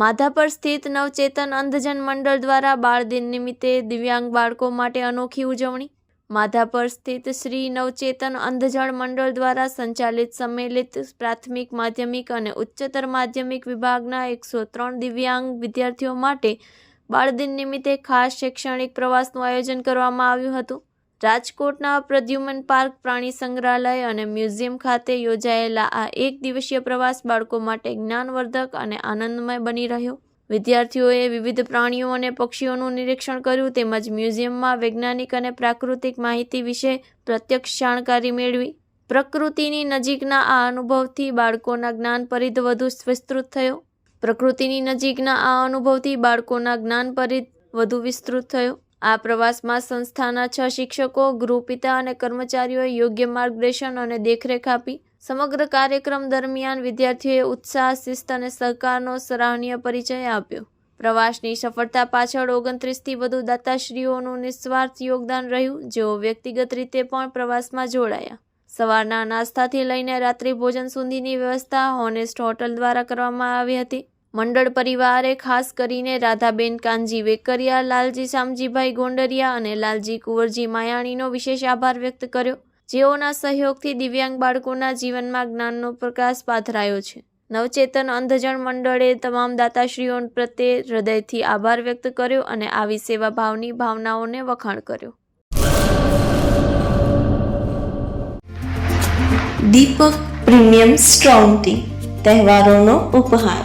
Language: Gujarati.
માધાપર સ્થિત નવચેતન અંધજન મંડળ દ્વારા બાળ દિન નિમિત્તે દિવ્યાંગ બાળકો માટે અનોખી ઉજવણી. માધાપર સ્થિત શ્રી નવચેતન અંધજન મંડળ દ્વારા સંચાલિત સંમેલિત પ્રાથમિક, માધ્યમિક અને ઉચ્ચતર માધ્યમિક વિભાગના એકસો ત્રણ દિવ્યાંગ વિદ્યાર્થીઓ માટે બાળદિન નિમિત્તે ખાસ શૈક્ષણિક પ્રવાસનું આયોજન કરવામાં આવ્યું હતું. રાજકોટના પ્રદ્યુમન પાર્ક પ્રાણી સંગ્રહાલય અને મ્યુઝિયમ ખાતે યોજાયેલા આ એક દિવસીય પ્રવાસ બાળકો માટે જ્ઞાનવર્ધક અને આનંદમય બની રહ્યો. વિદ્યાર્થીઓએ વિવિધ પ્રાણીઓ અને પક્ષીઓનું નિરીક્ષણ કર્યું તેમજ મ્યુઝિયમમાં વૈજ્ઞાનિક અને પ્રાકૃતિક માહિતી વિશે પ્રત્યક્ષ જાણકારી મેળવી. પ્રકૃતિની નજીકના આ અનુભવથી બાળકોના જ્ઞાન પરિધ વધુ વિસ્તૃત થયો. પ્રકૃતિની નજીકના આ અનુભવથી બાળકોના જ્ઞાન પરિધ વધુ વિસ્તૃત થયો. આ પ્રવાસમાં સંસ્થાના છ શિક્ષકો ગૃહપિતા અને કર્મચારીઓએ યોગ્ય માર્ગદર્શન અને દેખરેખ આપી. સમગ્ર કાર્યક્રમ દરમિયાન વિદ્યાર્થીઓએ ઉત્સાહ, શિસ્ત અને સહકારનો સરાહનીય પરિચય આપ્યો. પ્રવાસની સફળતા પાછળ ઓગણત્રીસથી વધુ દાતાશ્રીઓનું નિસ્વાર્થ યોગદાન રહ્યું, જેઓ વ્યક્તિગત રીતે પણ પ્રવાસમાં જોડાયા. સવારના નાસ્તાથી લઈને રાત્રિ ભોજન સુધીની વ્યવસ્થા હોનેસ્ટ હોટલ દ્વારા કરવામાં આવી હતી. મંડળ પરિવારે ખાસ કરીને રાધાબેન કાનજી, વેકરિયા, લાલજી શામજીભાઈ ગોંડરિયા અને લાલજી કુંવરજી માયાણીનો વિશેષ આભાર વ્યક્ત કર્યો. જેઓના સહયોગથી દિવ્યાંગ બાળકોના જીવનમાં જ્ઞાનનો પ્રકાશ પાથરાયો છે. નવચેતન અંધજન મંડળે તમામ દાતાશ્રીઓ પ્રત્યે હૃદયથી આભાર વ્યક્ત કર્યો અને આવી સેવા ભાવની ભાવનાઓને વખાણ કર્યો. દીપક પ્રીમિયમ સ્ટ્રોંગ ટી તહેવારોનો ઉપહાર.